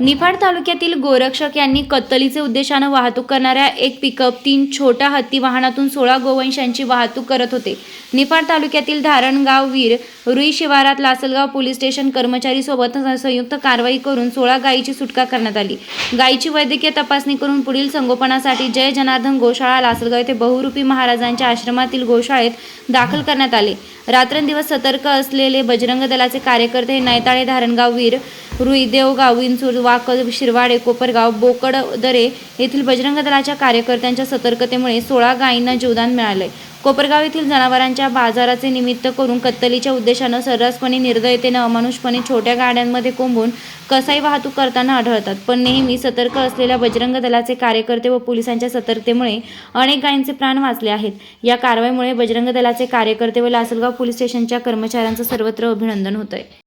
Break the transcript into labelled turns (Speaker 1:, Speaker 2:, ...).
Speaker 1: निफाड तालुक्यातील गोरक्षक यांनी कत्तलीचे उद्देशानं वाहतूक करणाऱ्या एक पिकअप तीन छोट्या हत्ती वाहनातून सोळा गोवंशांची वाहतूक करत होते. निफाड तालुक्यातील धारणगाव वीर रुई शिवारात लासलगाव पोलीस स्टेशन कर्मचारी सोबत संयुक्त कारवाई करून सोळा गायीची सुटका करण्यात आली. गायीची वैद्यकीय तपासणी करून पुढील संगोपनासाठी जय जनार्दन गोशाळा लासलगाव येथे बहुरूपी महाराजांच्या आश्रमातील गोशाळेत दाखल करण्यात आले. रात्रंदिवस सतर्क असलेले बजरंग दलाचे कार्यकर्ते हे नैताळे धारणगाव वीर रुईदेवगाव विंचूर वाक शिरवाडे कोपरगाव बोकडदरे येथील बजरंग दलाच्या कार्यकर्त्यांच्या सतर्कतेमुळे सोळा गायींना जीवदान मिळाले कोपरगाव येथील जनावरांच्या बाजाराचे निमित्त करून कत्तलीच्या उद्देशानं सर्रासपणे निर्दयतेनं अमानुषपणे छोट्या गाड्यांमध्ये कोंबून कसाई वाहतूक करताना आढळतात. पण नेहमी सतर्क असलेल्या बजरंग दलाचे कार्यकर्ते व पोलिसांच्या सतर्कतेमुळे अनेक गायींचे प्राण वाचले आहेत. या कारवाईमुळे बजरंग दलाचे कार्यकर्ते व लासलगाव पोलीस स्टेशनच्या कर्मचाऱ्यांचं सर्वत्र अभिनंदन होत आहे